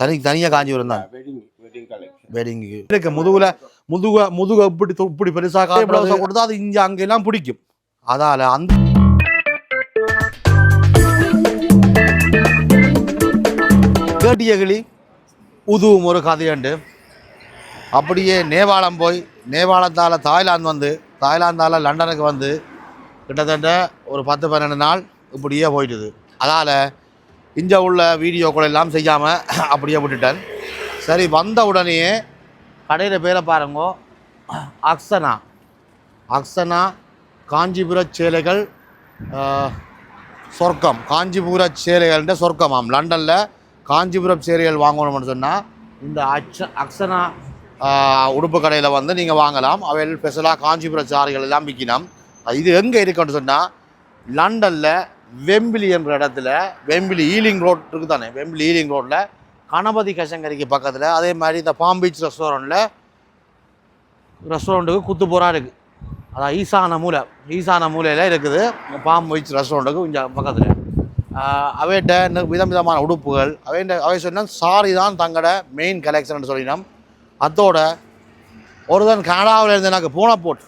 தனி தனியாக காஞ்சிபுரம் தான். வெட்டிங்கு இருக்கு முதுகுல முதுக முதுக இப்படி இப்படி பெருசாக கொடுத்தா அது இங்கே அங்கெல்லாம் பிடிக்கும். அதால அந்த கேட்டிய கிளி உதுவும் ஒரு கதையுண்டு. அப்படியே நேபாளம் போய் நேபாளத்தால் தாய்லாந்து வந்து தாய்லாந்தால் லண்டனுக்கு வந்து கிட்டத்தட்ட ஒரு பத்து பன்னெண்டு நாள் இப்படியே போயிட்டுது. அதால் இங்கே உள்ள வீடியோக்கள் எல்லாம் செய்யாமல் அப்படியே விட்டுட்டேன் சரி வந்த உடனேயே கடையில் பேரை பாருங்க. அக்ஸனா அக்ஸனா காஞ்சிபுர சேலைகள் சொர்க்கம். காஞ்சிபுர சேலைகள்ன்ற சொர்க்கமாம் லண்டனில் காஞ்சிபுரம் சேலைகள் வாங்கணும்னு சொன்னால் இந்த அச்ச அக்ஸனா உடுப்பு கடையில் வந்து நீங்கள் வாங்கலாம். அவைகள் ஸ்பெஷலாக காஞ்சிபுரம் சாரிகள் எல்லாம் விற்கலாம் இது எங்கே இருக்குன்னு சொன்னால் லண்டனில் வெம்பிலி என்ற இடத்துல வெம்பிலி ஈலிங் ரோட் இருக்குது தானே வெம்பிலி ஈலிங் ரோட்டில் கணபதி கஷங்கரிக்கு பக்கத்தில் அதே மாதிரி இந்த பாம் பீச் ரெஸ்டாரண்ட்டில் ரெஸ்டாரண்ட்டுக்கு குத்துப்புறா இருக்குது அதான் ஈசான மூலை ஈசான மூலையில் இருக்குது. பாம் பீச் ரெஸ்டாரண்ட்டுக்கு கொஞ்சம் பக்கத்தில். அவைகிட்ட விதம் விதமான உடுப்புகள் அவை அவை சொன்னால் சாரி தான் தங்களோட மெயின் கலெக்ஷன் சொல்லினோம். அதோட ஒருதன் கனடாவில் இருந்து எனக்கு போன போட்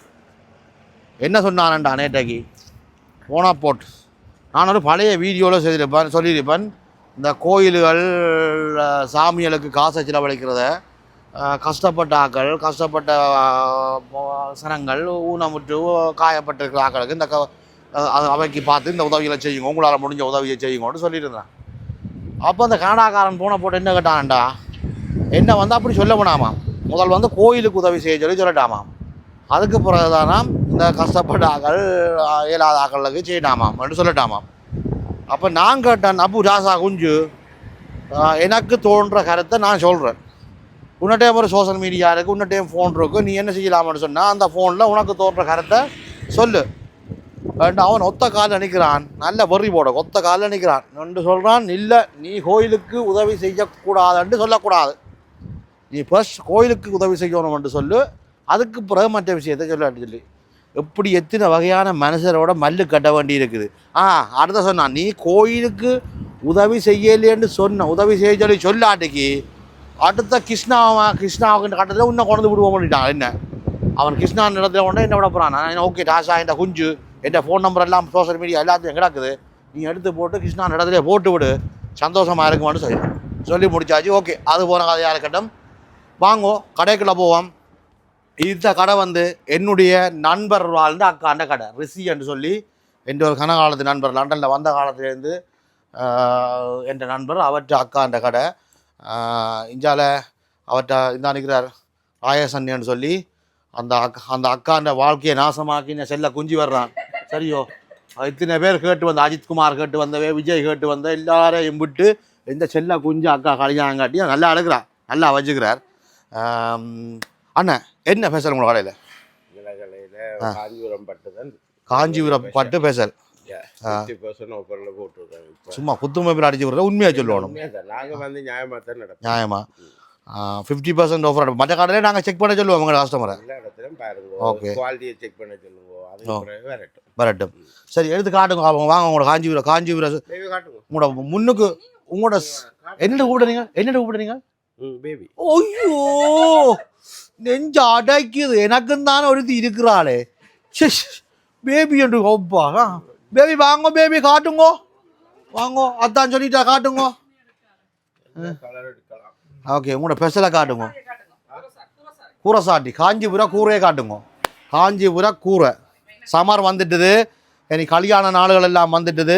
என்ன சொன்னானண்டா நேற்றைக்கு? போன போட் நான் ஒரு பழைய வீடியோவில் செய்திருப்பேன் சொல்லியிருப்பேன். இந்த கோயில்கள் சாமிகளுக்கு காசை செலவழிக்கிறத கஷ்டப்பட்ட ஆக்கள் கஷ்டப்பட்ட சனங்கள் ஊனமுற்று காயப்பட்டிருக்கிற ஆக்களுக்கு இந்த க அவைக்கு பார்த்து இந்த உதவிகளை செய்யுங்க உங்களால் முடிஞ்ச உதவியை செய்யுங்கன்னு சொல்லியிருந்தேன். அப்போ அந்த கனடாக்காரன் போன போட்டு என்ன கேட்டான்டா? என்ன வந்து அப்படி சொல்ல வேணாமாம். முதல் வந்து கோயிலுக்கு உதவி செய்ய சொல்லி சொல்லட்டாமாம். அதுக்கு பிறகுதானாம் இந்த கஷ்டப்பட்ட ஆக்கள் இயலாத ஆக்களுக்கு செய்யட்டாமாம் என்று சொல்லட்டாமாம். அப்போ நான் கேட்டேன் அப்பு ராசா குஞ்சு எனக்கு தோன்ற கருத்தை நான் சொல்கிறேன் உன்னட்டையும் ஒரு சோஷியல் மீடியா இருக்குது உன்னட்டையும் ஃபோன் இருக்குது நீ என்ன செய்யலாம்னு சொன்னால் அந்த ஃபோனில் உனக்கு தோன்ற கருத்தை சொல்லு. ரெண்டு அவன் ஒத்த காலில் நிற்கிறான் நல்ல வெறி போட ஒத்த காலில் நிற்கிறான் என்று சொல்கிறான் இல்லை நீ கோயிலுக்கு உதவி செய்யக்கூடாதுன்ட்டு சொல்லக்கூடாது. நீ ஃபர்ஸ்ட் கோயிலுக்கு உதவி செய்யணும் என்று சொல்லு அதுக்கு பிறகு மற்ற விஷயத்தை சொல்லாட்டு சொல்லி. எப்படி எத்தனை வகையான மனுஷரோட மல்லு கட்ட வேண்டி இருக்குது? ஆ அடுத்த சொன்னான் நீ கோயிலுக்கு உதவி செய்யலேன்னு சொன்ன உதவி செய்ய சொல்லி சொல்லாட்டிக்கு அடுத்த கிருஷ்ணாவை கிருஷ்ணாவுக்கு கட்டத்தில் இன்னும் கொண்டு விடுவோம் பண்ணிட்டான் என்ன? அவன் கிருஷ்ணா இடத்துல கொண்டு என்ன விட போகிறான் நான் ஓகே டாஷா என் குஞ்சு என் ஃபோன் நம்பர் எல்லாம் சோஷியல் மீடியா எல்லாத்தையும் கிடக்குது. நீ எடுத்து போட்டு கிருஷ்ணா இடத்துல போட்டு விடு. சந்தோஷமாக இருக்குமான்னு சொல்லி. சொல்லி முடிச்சாச்சு. ஓகே அது போகிற கதையாக இருக்கட்டும். வாங்கோ கடைக்குள்ளே போவோம். இந்த கடை வந்து என்னுடைய நண்பர் வாழ்ந்த அக்காண்ட கடை ரிஷி என்று சொல்லி என்ற ஒரு கனகாலத்து நண்பர் லண்டனில் வந்த காலத்துலேருந்து என்ற நண்பர் அவற்ற அக்காண்ட கடை. இஞ்சால அவற்ற இந்த நிற்கிறார் ராயசன்யன்னு சொல்லி அந்த அக்கா அந்த அக்காண்ட வாழ்க்கையை நாசமாக்கின செல்ல குஞ்சு வர்றான். சரியோ? இத்தனை பேர் கேட்டு வந்த அஜித்குமார் கேட்டு வந்தவே விஜய் கேட்டு வந்த எல்லாரையும் விட்டு இந்த செல்ல குஞ்சு அக்கா கல்யாணங்காட்டியும் நல்லா அழுகிறார் நல்லா வச்சுக்கிறார். அண்ணன் என்ன பேசுகிற உங்களோட கடையில்? காஞ்சிபுரம் பட்டுதான் காஞ்சிபுரம் பட்டு பேசல். சும்மா குத்துமை பேர் அடிச்சு விட்ற உண்மையாக சொல்லணும் நாங்கள் வந்து நியாயமாக தான் நடப்போம். நியாயமா. ஃபிஃப்டி பர்சன்ட் ஆஃபர் மற்ற கடையிலே நாங்கள் செக் பண்ண சொல்லுவோம் உங்களோட கஸ்டமரை Okay. குவாலிட்டியை செக் பண்ண பிறகு வரட்டும். சரி எடுத்து காட்டுங்க. வாங்க உங்களோட காஞ்சிபுரம் காஞ்சிபுரம் உங்களோட முன்னுக்கு உங்களோட என்னென்ன கூப்பிடுறீங்க? என்னென்ன கூப்பிடுறீங்க? பேபி ஐயோ நெஞ்சு அடைக்குது எனக்கும் தானே ஒருத்தி இருக்கிறாளே பேபி என்று ஒப்பா பேபி வாங்க பேபி காட்டுங்கோ வாங்கோ அத்தான் சொல்லிட்டா காட்டுங்கோ ஓகே உங்களோட ஸ்பெஷலாக காட்டுங்க கூரை சாட்டி காஞ்சிபுர கூரையே காட்டுங்க காஞ்சிபுர கூரை சமர் வந்துட்டுது இனி கல்யாண நாளுகள் எல்லாம் வந்துட்டுது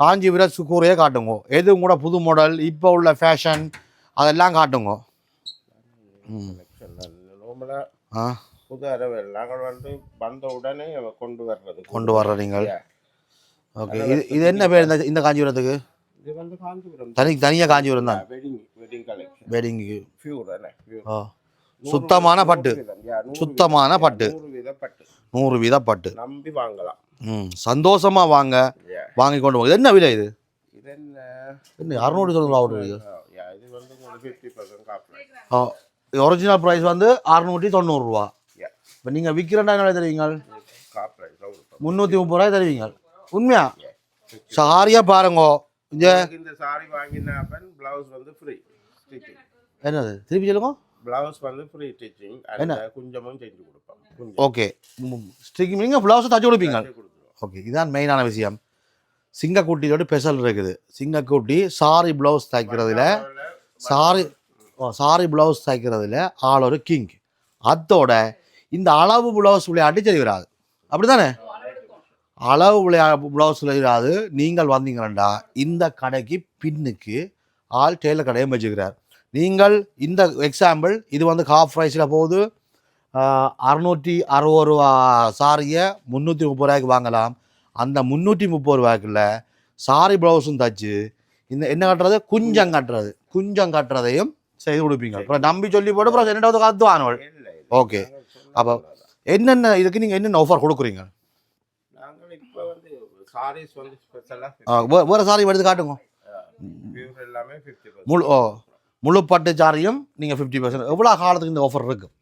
காஞ்சிபுர சு- கூரையே காட்டுங்க எது உங்களோட புது மாடல் இப்போ உள்ள ஃபேஷன் அதெல்லாம் காட்டுங்க. ஆ. புது அரவு நாங்கள் வந்து வந்த உடனே கொண்டு வர்றது. கொண்டு வர்ற நீங்கள். ஓகே. இது இது என்ன பேர் இந்த இந்த காஞ்சிபுரத்துக்கு? இது வந்து காஞ்சிபுரம். தனி தனியாக காஞ்சிபுரம் தான் வெட்டிங் வெட்டிங் கலெக்ஷன் வெட்டிங்கு பியூர் என்ன பியூர் ஓ சுத்தமான பட்டு. சுத்தமான பட்டு. நூறு வீத பட்டு. நம்பி வாங்கலாம். ம். சந்தோஷமாக வாங்க. வாங்கி கொண்டு போங்க. இது என்ன விலை இது? இது என்ன? என்ன அறுநூறு சொல்லுங்களா ஒரு ஒரிஜினல் ப்ரைஸ் வந்து அறுநூற்றி தொண்ணூறுரூவா. இப்போ நீங்கள் விற்கிறண்டா என்ன தருவீங்க முந்நூற்றி முப்பது ரூபாய் தருவீங்க உண்மையா? சாரியாக பாருங்க. இந்த சாரி வாங்கினா பிளவுஸ் வந்து ஃப்ரீ ஸ்டிச்சிங் என்னது? திருப்பி சொல்லுங்க. பிளவுஸ் வந்து ஃப்ரீ ஸ்டிச்சிங் என்ன? குஞ்சமும் செஞ்சு கொடுப்போம். ஓகே ஸ்டிக்கிங் நீங்கள் ப்ளவுஸை தச்சு கொடுப்பீங்க. ஓகே இதான் மெயினான விஷயம். சிங்கக்குட்டியோட ஸ்பெஷல் இருக்குது. சிங்கக்குட்டி சாரி ப்ளவுஸ் தைக்கிறதுல சாரி சாரி ப்ளவுஸ் தைக்கிறதுல ஆள் ஒரு கிங் அதோட இந்த அளவு ப்ளவுஸ் விளையாட்டு சரி வராது அப்படி தானே அளவு விளையா ப்ளவுஸ் விளையாடாது நீங்கள் வந்தீங்கன்னா இந்த கடைக்கு பின்னுக்கு ஆள் டெய்லர் கடையை வச்சுக்கிறார் நீங்கள் இந்த எக்ஸாம்பிள் இது வந்து ஹாஃப் ப்ரைஸில் போகுது. அறுநூற்றி அறுபது ரூபா சாரியை முந்நூற்றி முப்பது ரூபாய்க்கு வாங்கலாம். அந்த முந்நூற்றி முப்பது ரூபாய்க்குள்ள சாரி ப்ளவுஸும் தச்சு இந்த என்ன கட்டுறது? குஞ்சம் கட்டுறது. குஞ்சம் கட்டுறதையும் செய்து கொடுப்பீங்க. அப்புறம் நம்பி சொல்லி போட்டு அப்புறம் ரெண்டாவது கத்துவானவள். ஓகே. அப்போ. என்னென்ன இதுக்கு நீங்கள் என்னென்ன ஆஃபர் கொடுக்குறீங்க? வேற சாரி எடுத்து காட்டுங்க. முழு ஓ முழு பட்டு சாரியும் நீங்கள் ஃபிஃப்டி பர்சன்ட் எவ்வளோ காலத்துக்கு இந்த ஆஃபர் இருக்குது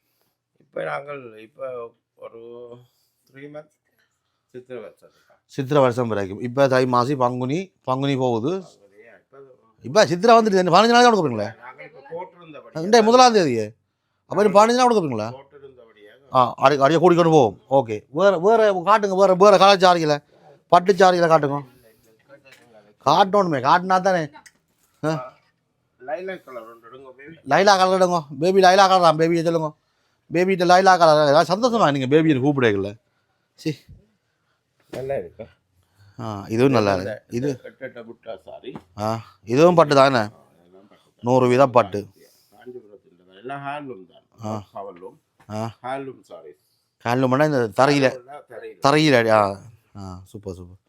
இப்போ நாங்கள் இப்போ ஒரு த்ரீ மந்த் சித்திரை வச்சதுக்கா. சித்திரை வருஷம் வரைக்கும் இப்போ தை மாசி பங்குனி பங்குனி போகுது. இப்போ சித்திரை வந்துட்டு பதினஞ்சு நாள் கொடுக்குறீங்களே இப்போ போட்டிருந்தபடி இந்த முதலாம் தேதி அப்போ இன்னும் பதினஞ்சு நாள் கொடுக்குறீங்களா ஆ அடி அடியே கூட்டிக்கொண்டு போவோம் ஓகே. வேறு வேறு காட்டுங்க வேறு வேறு கலர் சாரிகளை. பட்டு சாரிகளை காட்டுங்க. காட்டணுமே காட்டினா தானே. லைலா கலர் எடுங்க பேபி லைலா கலர் தான் பேபியை சொல்லுங்க. பேபிகிட்ட லைலா கலர் ஏதாவது சந்தோஷமா நீங்கள் பேபியை கூப்பிடுறீங்கள சி. நல்லா இருக்கு? இதுவும் நல்லா இருக்கு. இது சாரி. ஆ இதுவும் பட்டு. தானே நூறு வீதம் பட்டு. எல்லாம் ஹேண்ட்லூம் தான். ஹேண்ட்லூம் பண்ணால் இந்த தரையில். தெரியல. ஆ ஆ சூப்பர் சூப்பர்.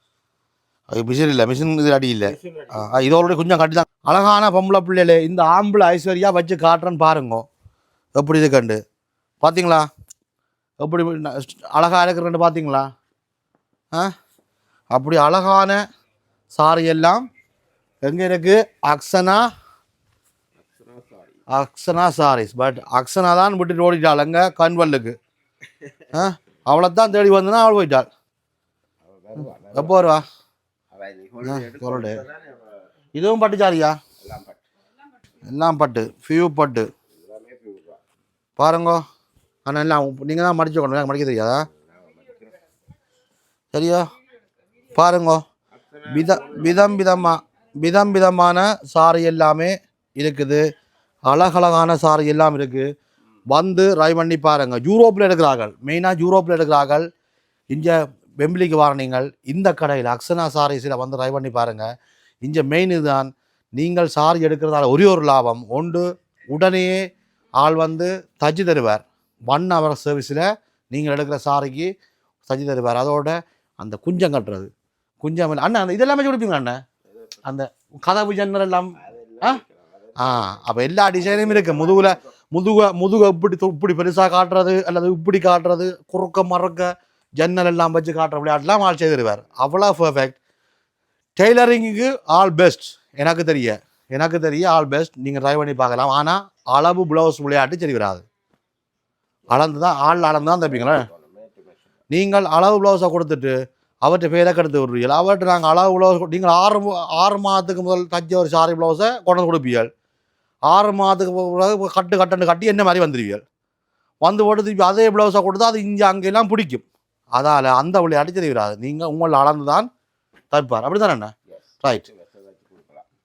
அது மிஷின் இல்லை மிஷின் இது அடி இல்லை. ஆ, இதோட கொஞ்சம் கட்டி தான். அழகான பொம்பளை பிள்ளைகளே இந்த ஆம்பளை ஐஸ்வர்யா வச்சு காட்டுறேன்னு பாருங்க. எப்படி இது கண்டு? பார்த்தீங்களா எப்படி ந- அழகா இருக்கிறேன்னு பார்த்தீங்களா ஆ? அப்படி அழகான சாரி எல்லாம் எங்கே இருக்குது அக்ஷனா? அக்ஷனா சாரீஸ். பட் அக்ஷனா தான் விட்டுட்டு ஓடிட்டாள். அங்கே கன்வல்லுக்கு. ஆ? அவளை தான் தேடி வந்தனா அவள் போயிட்டாள். எப்போ வருவா? இதுவும் பட்டு சாரியா? எல்லாம் பட்டு. பட்டு ஃபியூ பட்டு. பாருங்கோ. ஆனால் எல்லாம் நீங்கள் தான் மடிச்சு கொண்டு மடிக்க தெரியாதா? சரியா? பாருங்க. வித விதம் விதமாக விதம் விதமான சாரி எல்லாமே இருக்குது. அழகழகான சாரி எல்லாம் இருக்குது வந்து ட்ரை பண்ணி பாருங்கள் யூரோப்பில் எடுக்கிறார்கள். மெயினாக யூரோப்பில் எடுக்கிறார்கள். இங்கே வெம்பிலிக்கு வர நீங்கள் இந்த கடையில் அக்ஸனா சாரீஸில் வந்து ட்ரை பண்ணி பாருங்கள் இங்கே மெயின் இதுதான். நீங்கள் சாரி எடுக்கிறதால ஒரே ஒரு லாபம். ஒன்று உடனே ஆள் வந்து தச்சு தருவார். ஒன் ஹவர் சர்வீஸில் நீங்கள் எடுக்கிற சாரிக்கு தச்சு தருவார். அதோட அந்த குஞ்சம் கட்டுறது. குஞ்சம் இல்ல- அண்ணா அந்த இதெல்லாமே கொடுப்பீங்களா அண்ணா? அந்த கதவு ஜன்னல் எல்லாம் ஆ ஆ அப்போ எல்லா டிசைனும் இருக்குது முதுகுல முதுக முதுக இப்படி இப்படி பெருசாக காட்டுறது அல்லது இப்படி காட்டுறது குறுக்க மறக்க ஜன்னல் எல்லாம் வச்சு காட்டுற விளையாட்டுலாம் ஆள் செய்து தருவார் அவ்வளோ பர்ஃபெக்ட் டெய்லரிங்குக்கு ஆல் பெஸ்ட் எனக்கு தெரிய எனக்கு தெரிய ஆல் பெஸ்ட் நீங்கள் ட்ரை பண்ணி பார்க்கலாம். ஆனால் அளவு ப்ளவுஸ் விளையாட்டு சரி வராது. அளந்து தான் ஆள் அளந்து தான் தைப்பீங்களா. நீங்கள் அளவு ப்ளவுஸை கொடுத்துட்டு அவர்கிட்ட பேரை கெடுத்து விடுறீங்க அவர்கிட்ட நாங்கள் அளவு ப்ளவுஸ் நீங்கள் ஆறு ஆறு மாதத்துக்கு முதல் தச்ச ஒரு சாரி ப்ளவுஸை கொண்டு வந்து கொடுப்பீர்கள். ஆறு மாதத்துக்கு கட்டு கட்டுன்னு கட்டி என்ன மாதிரி வந்துடுவீர்கள் வந்து போட்டு திருப்பி அதே ப்ளவுஸை கொடுத்தா அது இங்கே அங்கெல்லாம் பிடிக்கும். அதால் அந்த விளையாட்டு தெரிய வராது. நீங்கள் உங்களை அளந்து தான் தைப்பார் அப்படி தானே Yes. ரைட்.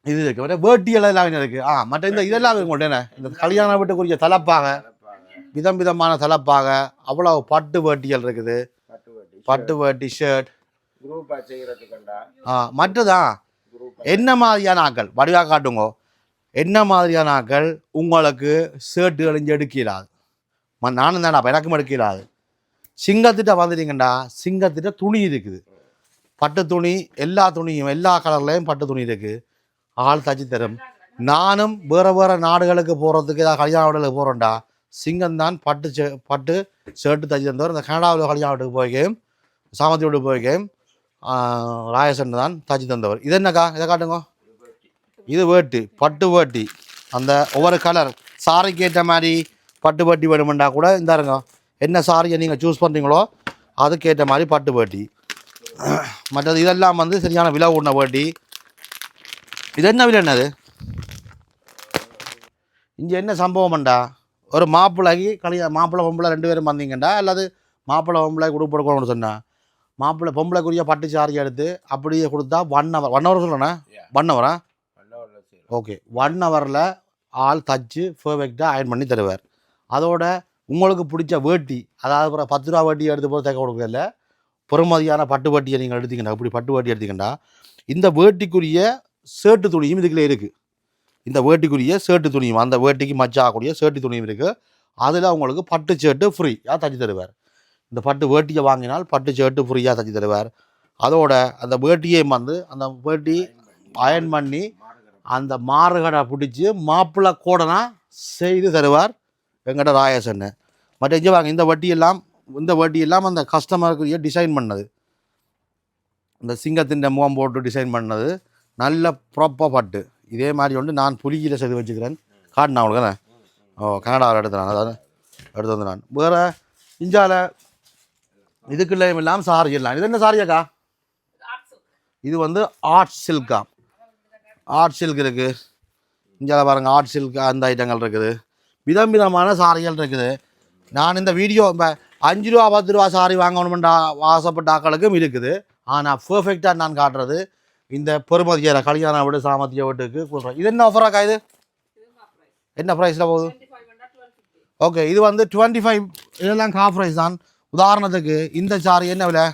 இது இருக்கு. மற்ற வேட்டி எல்லாம் எல்லாமே இருக்கு. ஆ மற்ற இந்த இதெல்லாம் இருக்கு என்ன? இந்த கல்யாண வீட்டுக்குரிய தலப்பாக. விதம் விதமான தலப்பாக அவ்வளோ பட்டு வேட்டிகள் இருக்குது. பட்டு வட்டி. ஷர்ட் மற்றதான் என்ன மாதிரியான ஆக்கள் வடிவாக காட்டுங்க. என்ன மாதிரியான ஆக்கள் உங்களுக்கு ஷர்ட்டு அழிஞ்சு எடுக்கிறாது நானும் தானே அப்போ எனக்கும் எடுக்கிறாது சிங்கத்திட்ட வந்துட்டீங்கண்டா சிங்கத்திட்ட துணி இருக்குது. பட்டு துணி எல்லா துணியும் எல்லா கலர்லேயும் பட்டு துணி இருக்குது ஆள் தச்சு தரும். நானும் வேறு வேறு நாடுகளுக்கு போகிறதுக்கு ஏதாவது கல்யாண போகிறோம்டா சிங்கம் தான் பட்டு பட்டு ஷர்ட்டு தச்சு தந்தவர். இந்த கனடாவில் கல்யாண வீட்டுக்கு போய்க்கையும் சாமந்தி வீட்டுக்கு போய்க்கையும் ராயசன் தான் தாஜி தந்தவர். இது என்னக்கா? இதை காட்டுங்க. இது வேட்டி பட்டு வேட்டி. அந்த ஒவ்வொரு கலர் சாரிக்கு ஏற்ற மாதிரி பட்டு வேட்டி வேணுமெண்டா கூட இந்தாருங்க. என்ன சாரியை நீங்கள் சூஸ் பண்ணுறீங்களோ அதுக்கேற்ற மாதிரி பட்டு வேட்டி. மற்றது இதெல்லாம் வந்து சரியான விலை உண்ண வேட்டி. இது என்ன விலை என்னது? இங்கே என்ன சம்பவம்டா ஒரு மாப்பிள்ளைக்கு கல்யா மாப்பிள்ளை பொம்பளை ரெண்டு பேரும் வந்தீங்கண்டா அல்லது மாப்பிள்ளை பொம்பளை கொடுப்பு கொடுக்கணும்னு சொன்னா? மாப்பிள்ளை பொம்பளைக்குரிய பட்டு சாரி எடுத்து அப்படியே கொடுத்தா one hour one hour Yeah. One Howrah. Okay one ஹவரில் ஆள் தச்சு பர்ஃபெக்டாக அயன் பண்ணி தருவார். அதோட உங்களுக்கு பிடிச்ச வேட்டி அதாவது அப்புறம் பத்து ரூபா வேட்டி எடுத்து போய் தைக்க கொடுக்கல பொறுமதியான பட்டு வேட்டியை நீங்கள் எடுத்தீங்கன்னா இப்படி பட்டு வேட்டி எடுத்தீங்கன்னா இந்த வேட்டிக்குரிய சேட்டு துணியும் இதுக்குள்ளே இருக்குது இந்த வேட்டிக்குரிய சேட்டு துணியும் அந்த வேட்டிக்கு மச்சா ஆகக்கூடிய சேட்டு துணியும் இருக்குது அதில் உங்களுக்கு பட்டு சேட்டு ஃப்ரீயாக தச்சு தருவார். இந்த பட்டு வேட்டியை வாங்கினால் பட்டு ஷர்ட்டு ஃப்ரீயாக தச்சு தருவார். அதோட அந்த வேட்டியையும் வந்து அந்த வேட்டி அயன் பண்ணி அந்த மாறுகடை பிடிச்சி மாப்பிள்ளை கூடனா செய்து தருவார் வெங்கட ராயசன்னு. மற்ற இங்கே வாங்க இந்த வட்டி எல்லாம் இந்த வட்டியெல்லாம் அந்த கஸ்டமருக்கு டிசைன் பண்ணது. இந்த சிங்கத்தின் முகம் போட்டு டிசைன் பண்ணது. நல்ல ப்ராப்பர் பட்டு. இதே மாதிரி வந்து நான் புலியில் செய்து வச்சுக்கிறேன். காட்டினா அவங்களுக்கு ஓ கனடாவில் எடுத்து நான் அதாவது எடுத்து வந்து நான். வேறு இந்தியாவில் இதுக்குள்ளேயும் இல்லாமல் சாரி எல்லாம் இது என்ன சாரியாக்கா இது வந்து ஆர்ட் சில்கா ஆர்ட் சில்க் இருக்குது. இந்தியாவில் பாருங்க ஆர்ட் சில்க் அந்த ஐட்டங்கள் இருக்குது. விதம் விதமான சாரிகள் இருக்குது. நான் இந்த வீடியோ இப்போ அஞ்சு ரூபா பத்து ரூபா சாரி வாங்கணுமெண்டா ஆசைப்பட்ட ஆக்களுக்கும் இருக்குது. ஆனால் பர்ஃபெக்டாக நான் காட்டுறது இந்த பெருமதியான கல்யாண வீடு சாமத்திய வீட்டுக்கு கொடுக்குறோம். இது என்ன ஆஃபராக்கா இது? என்ன ப்ரைஸில் போகுது? ஓகே இது வந்து டுவெண்ட்டி ஃபைவ் இதெல்லாம் காஃப் ப்ரைஸ் தான். உதாரணத்துக்கு இந்த சாரி என்ன விலை?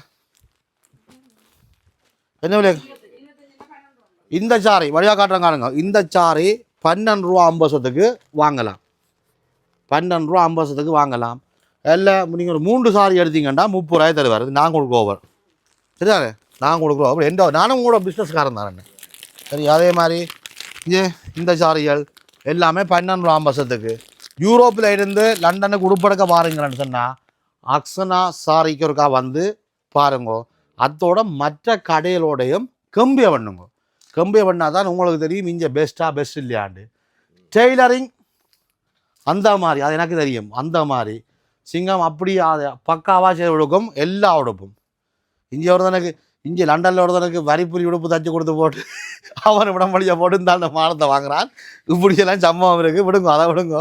என்ன விலை? இந்த சாரி வழியாக காட்டுறேன் காணுங்க. இந்த சாரி பன்னெண்டு ரூபா ஐம்பதுக்கு வாங்கலாம். பன்னெண்டு ரூபா ஐம்பதுக்கு வாங்கலாம். எல்லாம் நீங்கள் ஒரு மூன்று சாரி எடுத்தீங்கன்னா முப்பது ரூபாய் தருவார். இது நான் கொடுக்க ஓவர் சரிதானே? நான் கொடுக்குறோம் அப்படி எந்த நானும் கூட பிஸ்னஸ்காரன் தானே சரி அதே மாதிரி இது இந்த சாரிகள் எல்லாமே பன்னெண்டு ரூபா ஐம்பதுக்கு யூரோப்பில் இருந்து லண்டனுக்கு உடுப்படக்க பாருங்கன்னு சொன்னால் அக்ஷனா சாரிக்கு ஒருக்கா வந்து பாருங்க. அதோட மற்ற கடையிலோடையும் கம்பிய பண்ணுங்க கம்பிய பண்ணால் தான் உங்களுக்கு தெரியும் இங்கே பெஸ்ட்டாக பெஸ்ட் இல்லையாண்டு. டெய்லரிங் அந்த மாதிரி. அது எனக்கு தெரியும் அந்த மாதிரி. சிங்கம் அப்படி அது பக்காவாக செய்து கொடுக்கும் எல்லா உடுப்பும். இங்கே ஒருத்தனுக்கு இங்கே லண்டனில் ஒருத்தனுக்கு வரிப்புரி உடுப்பு தச்சு கொடுத்து போட்டு அவன் விடமொழியை போட்டு இந்த அந்த மானத்தை வாங்குறான். இப்படியெல்லாம் சம்பவம் இருக்குது விடுங்க அதை விடுங்க.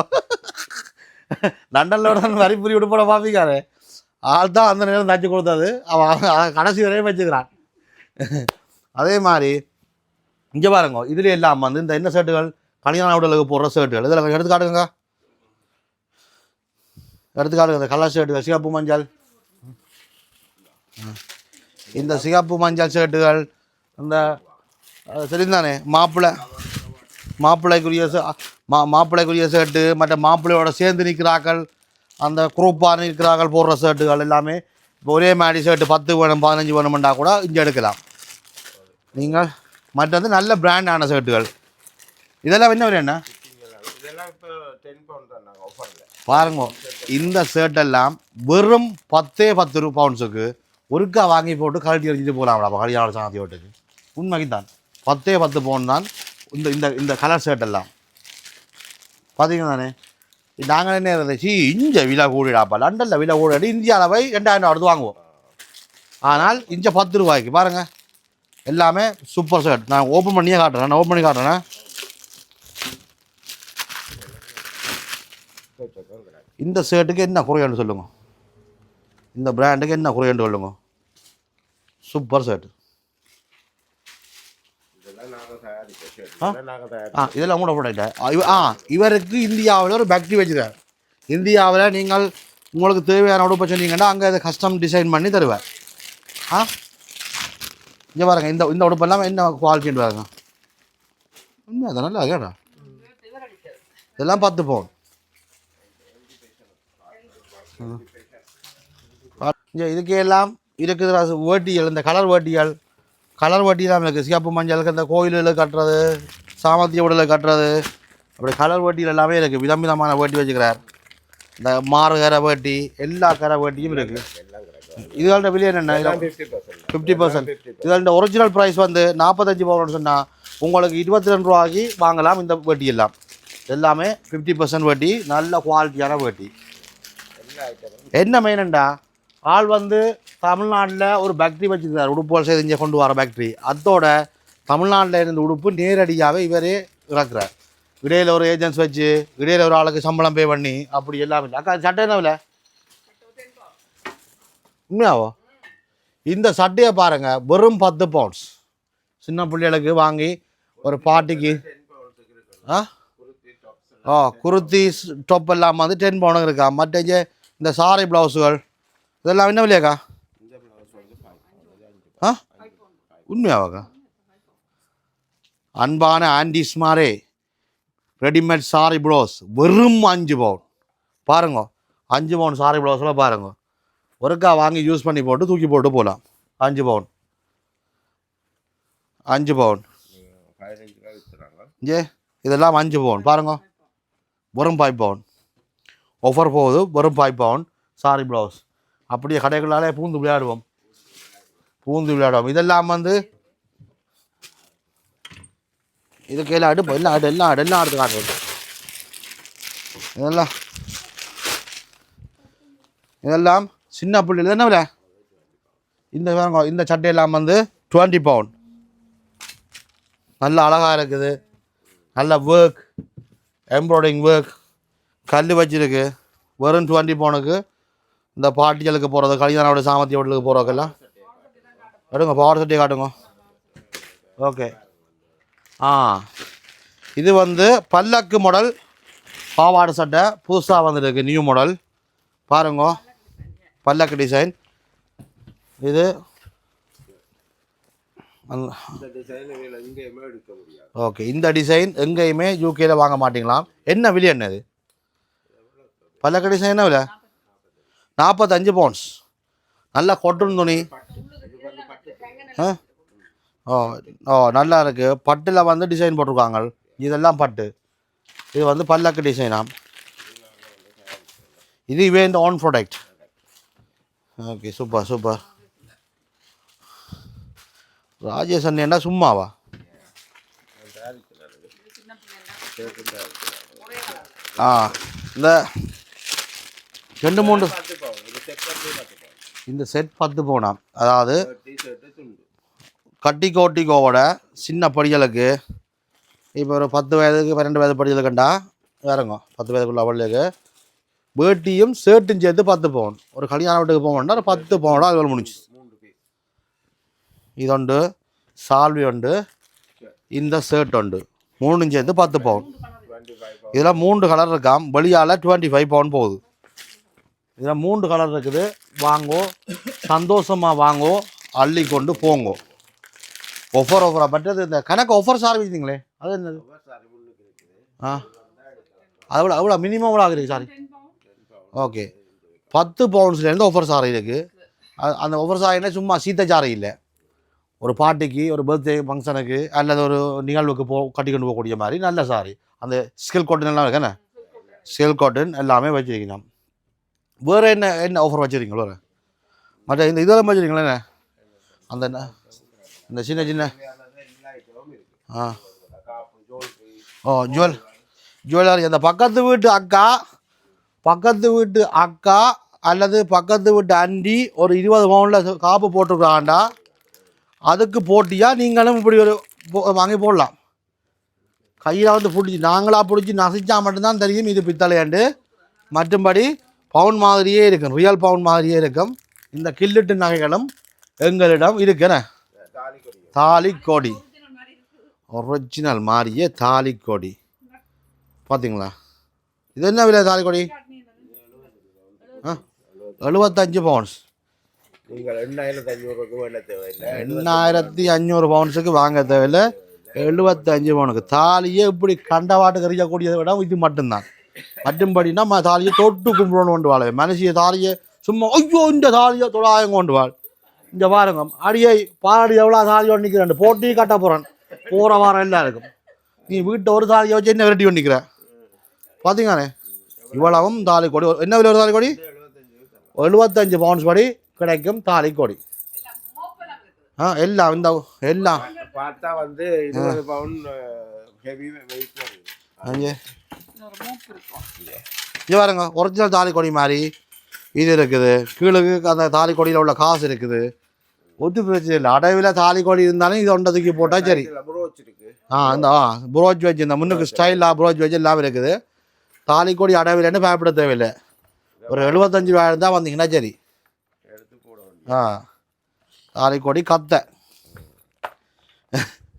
லண்டனில் ஒருத்தன் வரிப்புரி உடுப்போட பார்ப்பீங்காரு ஆள் தான் அந்த நேரம் தச்சு கொடுத்தது. அவன் கடைசி வரையும் வச்சுக்கிறான். அதே மாதிரி இங்கே பாருங்க இதுல எல்லாம் வந்து இந்த என்ன ஷர்ட்டுகள் கல்யாண உடலுக்கு போடுற ஷர்ட்டுகள் இதில் எடுத்து காட்டுங்க எடுத்து காட்டுங்க இந்த கலர் ஷர்ட்டுகள் சிகப்பு மஞ்சள். இந்த சிகப்பு மஞ்சள் ஷர்ட்டுகள் இந்த சரிந்தானே? மாப்பிள்ளை மாப்பிள்ளைக்குரிய மா மாப்பிள்ளைக்குரிய ஷர்ட்டு மற்ற மாப்பிள்ளையோட சேர்ந்து நிற்கிறாக்கள் அந்த குரூப்பாக நிற்கிறார்கள் போடுற ஷர்ட்டுகள் எல்லாமே இப்போ ஒரே மாதிரி ஷர்ட்டு பத்து வேணும் பதினஞ்சு வேணுமெண்டா கூட இங்கே எடுக்கலாம். நீங்கள் மற்றது நல்ல பிராண்டான ஷர்ட்டுகள் இதெல்லாம் என்ன ஆஃபரில் பாருங்க இந்த ஷர்ட் எல்லாம் வெறும் பத்தே பத்து ரூ பவுண்ட்ஸுக்கு ஒருக்கா வாங்கி போட்டு கழட்டி எறிஞ்சிட்டு போகலாம்டா கல்யாண சாந்தி ஓட்டுக்கு. உண்மைக்கு தான். பத்தே பத்து பவுன் தான் இந்த இந்த இந்த கலர் ஷர்ட் எல்லாம். பார்த்தீங்கன்னா தானே நாங்கள் என்ன இருந்துச்சு இஞ்ச விலை கூடிடாப்பா லண்டனில் விலை கூடாடி. இந்தியாவில் போய் ரெண்டாயிரம் அடுத்து வாங்குவோம். ஆனால் இஞ்ச பத்து ரூபாய்க்கு பாருங்க. எல்லாமே சூப்பர் ஷர்ட் நான் ஓப்பன் பண்ணியே காட்டுறேன். நான் ஓப்பன் பண்ணி காட்டுறேன். இந்த ஷர்ட்டுக்கு என்ன குறையான்னு சொல்லுங்க. இந்த பிராண்டுக்கு என்ன குறையன்னு சொல்லுங்க. சூப்பர் ஷர்ட் இதெல்லாம் நாங்கள் தயாரிக்க ஷர்ட் இதெல்லாம் நாங்கள் தயாரிக்க ஆ? இதெல்லாம் கூட இவ ஆ இவருக்கு இந்தியாவில் ஒரு ஃபேக்ட்ரி வச்சுருக்கார். இந்தியாவில் நீங்கள் உங்களுக்கு தேவையான உடுப்பை சொன்னீங்கன்னா அங்கே அதை கஸ்டம் டிசைன் பண்ணி தருவார். ஆ? இங்கே பாருங்க இந்த இந்த உடுப்பெல்லாம் என்ன குவாலிட்டின்னு பாருங்க. உண்மை அதை நல்லா கேடா இதெல்லாம் பவுன் இங்கே இதுக்கு எல்லாம் இருக்குது வேட்டிகள் இந்த கலர் வேட்டிகள். கலர் வட்டி தான் இருக்குது சிகப்பு மஞ்சளுக்கு இந்த கோயிலில் கட்டுறது சாமத்திய உடலில் கட்டுறது. அப்படி கலர் வட்டியில் எல்லாமே இருக்குது விதம் விதமான வேட்டி வச்சுக்கிறார். இந்த மாறு கரை வேட்டி எல்லா கரை வேட்டியும் இருக்குது இதுகளோட விலை என்னென்ன? ஃபிஃப்டி பர்சன்ட் இதோட ஒரிஜினல் ப்ரைஸ் வந்து நாற்பத்தஞ்சு பவுன் சொன்னால் உங்களுக்கு இருபத்தி ரெண்டு ரூபாய்க்கு வாங்கலாம் இந்த வேட்டி எல்லாம் எல்லாமே ஃபிஃப்டி பர்சன்ட் வேட்டி நல்ல குவாலிட்டியான வேட்டி. என்ன மெயினண்டா ஆள் வந்து தமிழ்நாட்டில் ஒரு ஃபேக்ட்ரி வச்சுருக்கார். உடுப்புகள் செய்து கொண்டு வர ஃபேக்ட்ரி அதோட தமிழ்நாட்டில் இருந்த உடுப்பு நேரடியாகவே இவரே இறக்குறார். இடையில ஒரு ஏஜென்ட்ஸ் வச்சு இடையில ஒரு ஆளுக்கு சம்பளம் பே பண்ணி அப்படி எல்லாம் இல்லை. அக்கா சட்டை என்ன விலை? உண்மையாவோ? இந்த சட்டையை பாருங்க வெறும் பத்து பவுண்ட்ஸ் சின்ன பிள்ளைகளுக்கு வாங்கி ஒரு பாட்டிக்கு ஆ? ஓ குருத்தி டொப் எல்லாம் வந்து டென் பவுனுக்கு இருக்கா. மற்ற இந்த சாரி ப்ளவுஸுகள் இதெல்லாம் என்ன விலையாக்கா ஆ உண்மையாவாக்கா அன்பான ஆன்டிஸ்மாரே ரெடிமேட் சாரி ப்ளவுஸ் வெறும் அஞ்சு பவுன் பாருங்க அஞ்சு பவுன் சாரி ப்ளவுஸில் பாருங்க ஒருக்கா வாங்கி யூஸ் பண்ணி போட்டு தூக்கி போட்டு போகலாம் அஞ்சு பவுன் அஞ்சு பவுன் ஜே இதெல்லாம் அஞ்சு பவுன் பாருங்க வெறும் ஃபைவ் பவுன் ஆஃபர் போகுது வெறும் பாய் பவுன் சாரி ப்ளவுஸ் அப்படியே கடைகளாலே பூந்து விளையாடுவோம். பூந்து விளையாடுவோம். இதெல்லாம் வந்து இது கையில் அடுப்பு எல்லாம் ஆடு எல்லாம் ஆடு எல்லாம் அடுத்து காட்டுறது. இதெல்லாம் இதெல்லாம் சின்ன பிள்ளைகள் என்ன விலை? இந்த இந்த சட்டையெல்லாம் வந்து டுவெண்ட்டி பவுன் நல்ல அழகாக இருக்குது. நல்ல ஒர்க் எம்ப்ராய்டிங் ஒர்க் கல் வச்சிருக்கு. வெறும் டுவெண்ட்டி பவுனுக்கு இந்த பாட்டிகளுக்கு போகிறது கல்யாணோட சாமத்திய வீட்டுக்கு போகிறதுக்கெல்லாம் எடுங்க பவர் சட்டியை காட்டுங்க. ஓகே ஆ. இது வந்து பல்லக்கு மாடல் பாவாடை சட்டை புதுசாக வந்துருக்கு நியூ மாடல் பாருங்க. பல்லக்கு டிசைன் இது. ஓகே இந்த டிசைன் எங்கேயுமே யூகேல வாங்க மாட்டிங்களாம். என்ன விலை என்னது பல்லக்கு டிசைன் என்ன விலை? நாற்பத்தஞ்சு பவுண்ட்ஸ் நல்லா கொட்டும் துணி. ஆ? ஓ ஓ நல்லா இருக்குது பட்டில் வந்து டிசைன் போட்டிருக்காங்க. இதெல்லாம் பட்டு. இது வந்து பல்லக்கு டிசைனா இது இவே இந்த own product okay super super Rajesh அண்ணா சும்மாவா? ஆ இந்த ரெண்டு மூணு இந்த செட் பத்து போனான் அதாவது கட்டி கோட்டி கோவோட சின்ன படிகளுக்கு இப்போ ஒரு பத்து வயதுக்கு பன்னெண்டு வயது படிகளுக்குண்டா வேறங்க பத்து வயதுக்குள்ள அவளுக்கு வேட்டியும் சேர்ட்டும் சேர்த்து பத்து பவுன். ஒரு கல்யாண வீட்டுக்கு போகணும்னா ஒரு பத்து பவுனாக அது முடிஞ்சு இது உண்டு சால்வி உண்டு இந்த ஷர்ட் உண்டு. மூணும் சேர்த்து பத்து பவுன். இதில் மூன்று கலர் இருக்காம் வெளியால் டுவெண்ட்டி ஃபைவ் பவுன் போகுது. இதில் மூன்று கலர் இருக்குது. வாங்கோ. சந்தோஷமாக வாங்கோ. அள்ளி கொண்டு போங்கோ. ஒஃபர் ஒஃபராக பட்டது இந்த கணக்கு ஒஃபர் சார் வச்சிங்களே அது என்னது? ஆ. அது எவ்வளோ எவ்வளோ மினிமம் எவ்வளோ ஆகுது சாரி ஓகே. பத்து பவுன்ஸ்லேருந்து ஒஃபர் சாரி இருக்குது அது- அந்த ஒஃபர் சாரினா சும்மா சீத்த சாரி இல்லை. ஒரு பார்ட்டிக்கு ஒரு பர்த்டே ஃபங்க்ஷனுக்கு அல்லது ஒரு நிகழ்வுக்கு போ கட்டிக்கொண்டு போகக்கூடிய மாதிரி நல்ல சாரி அந்த ஸ்கில் காட்டன் எல்லாம் இருக்குண்ணே ஸ்கில் காட்டன் எல்லாமே வச்சுருக்கீங்க வேறு என்ன என்ன ஆஃபர் வச்சுருக்கீங்க வேறு? மற்ற இந்த இதெல்லாம் வச்சுருக்கீங்களே அந்த என்ன- இந்த சின்ன சின்ன ஆ. ஓ ஜுவல். ஜுவல்லரி அந்த பக்கத்து வீட்டு அக்கா பக்கத்து வீட்டு அக்கா அல்லது பக்கத்து வீட்டு அண்டி ஒரு இருபது பவுனில் காப்பு போட்டிருக்காண்டா அதுக்கு போட்டியா? நீங்களும் இப்படி ஒரு வாங்கி போடலாம். கையில் வந்து பிடிச்சி நாங்களாக பிடிச்சி நசிச்சா மட்டும்தான் தெரியும். இது பித்தளையாண்டு. மற்றும்படி பவுன் மாதிரியே இருக்கும். ரியல் பவுன் மாதிரியே இருக்கும். இந்த கில்லிட்டு நகைகளும் எங்களிடம் இருக்குண்ணே தாலி கொடி. தாலி கொடி ஒரிஜினல் மாதிரியே தாலி கொடி. பார்த்தீங்களா இது என்ன விலை தாலி கொடி? ஆ? எழுபத்தஞ்சு பவுன்ஸ். எண்ணாயிரத்தி அஞ்சூறு பவுன்ஸுக்கு வாங்க தேவையில்லை. எழுபத்தஞ்சு பவுனுக்கு. தாலியே இப்படி கண்டவாட்டு கறிக்கக்கூடியதை விட இது மட்டும்தான். மட்டும்படினா ம தாலியை தொட்டு கும்பிடணும் கொண்டு வாழ. மனுஷிய தாலியை சும்மா ஐயோ இந்த தாலியை தொடாயம் கொண்டு வாழ். இந்த பாருங்க அடியை பாடி எவ்வளோ தாலியோடு நிற்கிறேன் போட்டி கட்ட போகிறேன் போகிற வாரம் எல்லாம் இருக்கும் நீ வீட்டை ஒரு தாலியை வச்சு என்ன விரட்டி நிற்கிற பார்த்தீங்கண்ணே இவ்வளவும் தாலி கொடி. என்ன விலை ஒரு தாலி கொடி? எழுபத்தஞ்சு பவுன்ஸ் படி கிடைக்கும் தாலி கொடி. ஆ எல்லாம் இந்த எல்லாம். பார்த்தா வந்து இருபது பவுன் ஹெவி வெயிட் இங்கே பாருங்க ஒரிஜினல் தாலி கொடி மாதிரி இது இருக்குது. கீழுக்கு அந்த தாலி கொடியில் உள்ள காசு இருக்குது. ஒட்டு பிரச்சனை இல்லை அடைவில் தாலி கோடி இருந்தாலும் இது ஒன்றை தூக்கி போட்டால் சரி. ஆ இந்த ஆ புரோச் வச்சு இந்த முன்னுக்கு ஸ்டைலாக புரோச் வச்சு எல்லாம் இருக்குது. தாலி கோடி அடைவில்னு பயப்பட தேவையில்லை. ஒரு எழுபத்தஞ்சு ரூபாய் இருந்தால் வந்தீங்கன்னா சரி. ஆ தாலி கொடி கத்தை.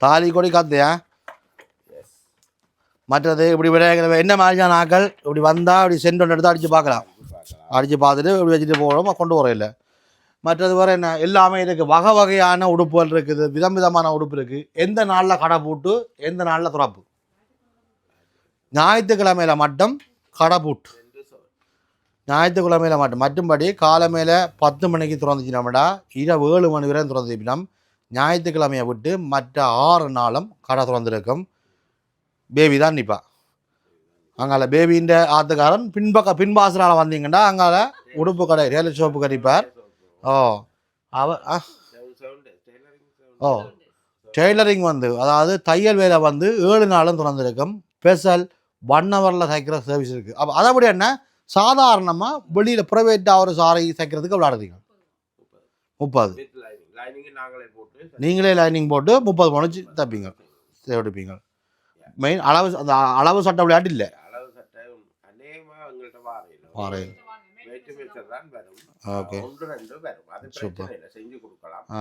தாலி கொடி கத்தையா? மற்றது இப்படி விட என்ன மாதிரியான ஆக்கள் இப்படி வந்தால் இப்படி சென்ட் ஒன்று எடுத்து அடித்து பார்க்கலாம். அடித்து பார்த்துட்டு இப்படி வச்சுட்டு போகிறோம் கொண்டு வர இல்லை மற்றது வேறு என்ன? எல்லாமே இருக்குது வகை வகையான உடுப்புகள் இருக்குது. விதம் விதமான உடுப்பு இருக்குது எந்த நாளில் கடை பூட்டு எந்த நாளில் துறப்பு? ஞாயிற்றுக்கிழமையில மட்டும் கடை பூட்டு. ஞாயிற்றுக்கிழமையில் மட்டும். மட்டும்படி காலமையில் பத்து மணிக்கு திறந்துச்சினோம்டா இரவு ஏழு மணி வரை திறந்துப்பினோம் ஞாயிற்றுக்கிழமையை விட்டு மற்ற ஆறு நாளும் கடை திறந்துருக்கும். பேபி தான் நிற்பா அங்கால பேபின்ற ஆத்துக்காரன் பின்பக்க பின்வாசலால் வந்தீங்கன்னா அங்கால உடுப்பு கடை ரியல் ஷோப்பு கடிப்பார் ஓ அவ ஆ. சவுண்டு டெய்லரிங் ஓ டெய்லரிங் வந்து அதாவது தையல் வேலை வந்து ஏழு நாளும் திறந்திருக்கும். ஸ்பெஷல் ஒன் ஹவரில் தைக்கிற சர்வீஸ் இருக்குது அப்போ அதைப்படி என்ன? சாதாரணமாக வெளியில் ப்ரைவேட்டாக ஒரு சாரி தைக்கிறதுக்கு விளையாடுறீங்க முப்பது. நாங்களே போட்டு நீங்களே லைனிங் போட்டு முப்பது முடிச்சு தைப்பீங்க. எடுப்பீங்க. மெயின் அளவு அந்த அளவு சட்டை விளையாட்டு இல்லை. அளவு சட்டை அநேகமா எங்கள்கிட்ட வாரையில. வாரையில். வெயிட் மீட்டர் தான் வரும். ஓகே. ஒன்று ரெண்டு வரும். அது Super. பிரச்சனை இல்லை செஞ்சு கொடுக்கலாம். ஆ.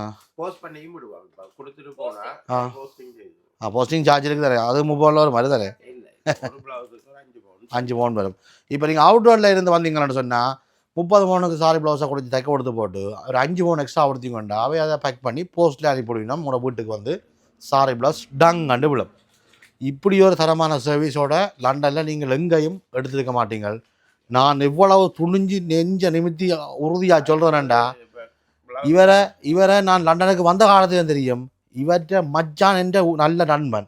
போஸ்டிங் செய்து ஆ போஸ்டிங் சார்ஜ் இருக்குது தரேன் அது வரும். மாதிரி தரேன் அஞ்சு பவுன் வரும். இப்போ நீங்கள் அவுட்டோரில் இருந்து வந்தீங்கன்னு சொன்னால் முப்பது பவுனுக்கு சாரி ப்ளவுஸை கொடுத்து தைக்க கொடுத்து போட்டு ஒரு அஞ்சு பவுன் எக்ஸ்ட்ரா கொடுத்தீங்கண்டா அவை அதை பேக் பண்ணி போஸ்ட்டில் அனுப்பிவிடுவீங்கன்னா உங்களோட வீட்டுக்கு வந்து சாரி ப்ளவுஸ் டங் கண்டு விழும். இப்படி ஒரு தரமான சர்வீஸோட லண்டனில் நீங்கள் எங்கேயும் எடுத்துருக்க மாட்டீங்க நான் இவ்வளவு துணிஞ்சு நெஞ்ச நிமித்தி உறுதியாக சொல்கிறேன்டா இவரை இவரை நான் லண்டனுக்கு வந்த காலத்துலேயும் தெரியும். இவற்றை மச்சான் என்ற நல்ல நண்பன்.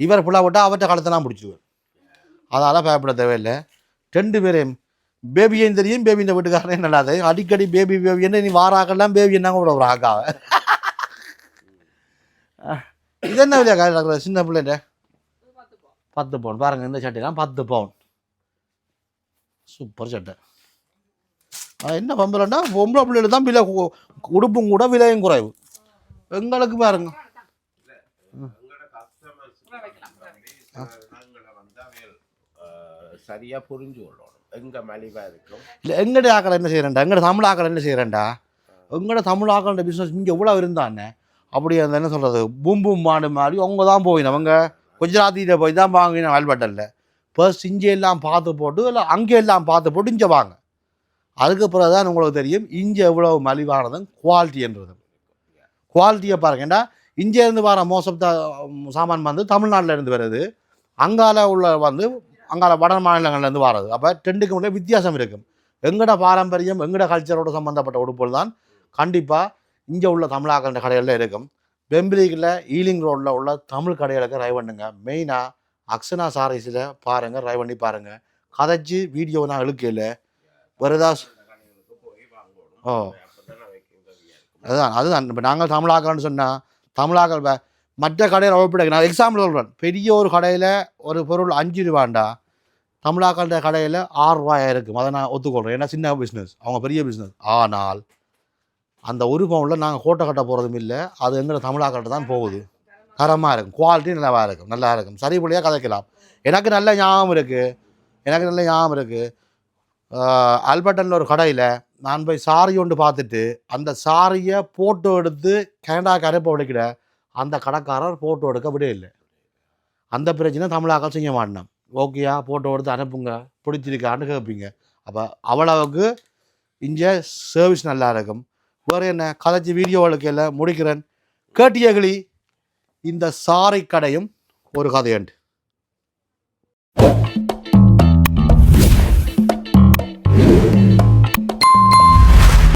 இவர் ஃபுல்லாக விட்டால் அவற்றை காலத்தை நான் பிடிச்சிடுவேன் அதால் பயப்பட தேவையில்லை. ரெண்டு பேரையும் பேபியும் தெரியும் பேபியின் வீட்டுக்காரனே நல்லாது அடிக்கடி பேபி பேபி என்ன நீ வாராக்கெல்லாம் பேபி என்னங்க விட ஒரு ஆக்காவ இது என்ன விலையா சின்ன பிள்ளைன்ற பத்து பவுன். பாருங்கள் இந்த சட்டைலாம் பத்து பவுன். சூப்பர் சட்டை. என்ன பொம்பளைன்னா பொம்பளை பிள்ளைகள் தான் விலை உடுப்பும் கூட விலையும் குறைவு. எங்களுக்கு பாருங்க. சரியா புரிஞ்சு கொள்ளணும் எங்க மலிவா இருக்கும் இல்லை எங்கட ஆக்கள் என்ன செய்கிறேன்டா எங்கட தமிழ் ஆக்கள் என்ன செய்யறேன்டா? எங்கட தமிழ் ஆக்களோட பிஸ்னஸ் இங்கே எவ்வளோ இருந்தானே? அப்படி அந்த என்ன சொல்கிறது பூம் பூம் மாடு மாதிரி அவங்க தான் போயின அவங்க குஜராத்தியில் போய் தான் வாங்கின வயல்பட்டலில் ஃபர்ஸ்ட் இங்கே எல்லாம் பார்த்து போட்டு இல்லை அங்கே எல்லாம் பார்த்து போட்டு இங்கே வாங்க. அதுக்கு பிறகு தான் உங்களுக்கு தெரியும் இஞ்சி எவ்வளோ மலிவானதும் குவாலிட்டின்றது குவாலிட்டியை பாருங்கடா இங்கேருந்து வர மோசம் சாமான் வந்து தமிழ்நாட்டில் இருந்து வருது. அங்கால உள்ள வந்து அங்கால வட மாநிலங்கள்லேருந்து வர்றது. அப்போ ரெண்டுக்கும் உள்ள வித்தியாசம் இருக்கும். எங்கட பாரம்பரியம் எங்கட கல்ச்சரோட சம்மந்தப்பட்ட உடுப்புகள் தான் கண்டிப்பாக இங்கே உள்ள தமிழாக்கள் கடைகளில் இருக்கும். பெம்பிலிக்கில் ஈலிங் ரோட்டில் உள்ள தமிழ் கடைகளுக்கு ட்ரை பண்ணுங்க. மெயினாக அக்ஷனா சாரீஸில் பாருங்கள் ட்ரை பண்ணி பாருங்கள் கதைச்சி வீடியோ நான் இழுக்கையில் வேறு ஓ. அதுதான் அதுதான். இப்போ நாங்கள் தமிழாக்கள்னு சொன்னால் தமிழாக்கள் மற்ற கடையில் ஒப்பிட நான் எக்ஸாம்பிள் சொல்கிறேன் பெரிய ஒரு கடையில் ஒரு பொருள் அஞ்சு ரூபாண்டா? தமிழாக்கள கடையில் ஆறு இருக்கும் அதை நான் ஒத்துக்கொள்கிறேன் ஏன்னா சின்ன பிஸ்னஸ் அவங்க பெரிய பிஸ்னஸ் ஆனால் அந்த ஒரு பவுனில் நாங்கள் கோட்டை கட்ட போகிறதும் இல்லை. அது எங்களை தமிழாக்கிட்ட தான் போகுது. தரமாக இருக்கும். குவாலிட்டி நல்லா இருக்கும். நல்லா இருக்கும். சரி பிள்ளையாக கதைக்கலாம். எனக்கு நல்ல ஞாபகம் இருக்குது எனக்கு நல்ல ஞாபகம் இருக்குது ஆல்பர்டனில் ஒரு கடையில் நான் போய் சாரி ஒன்று பார்த்துட்டு அந்த சாரியை ஃபோட்டோ எடுத்து கனடாக்கு அனுப்ப விடுக்கிற அந்த கடைக்காரர் ஃபோட்டோ எடுக்க விட இல்லை அந்த பிரச்சனை தமிழாக்கள் செய்ய மாட்டோம் ஓகேயா ஃபோட்டோ எடுத்து அனுப்புங்க. பிடிச்சிருக்கான்னு கேட்பீங்க. அப்போ அவ்வளவுக்கு இங்கே சர்வீஸ் நல்லா இருக்கும். வேறு என்ன கதைச்சி வீடியோ வாழ்க்கையில் முடிக்கிறேன். கேட்டியகளி இந்த சாரி கடையும் ஒரு கதையண்டு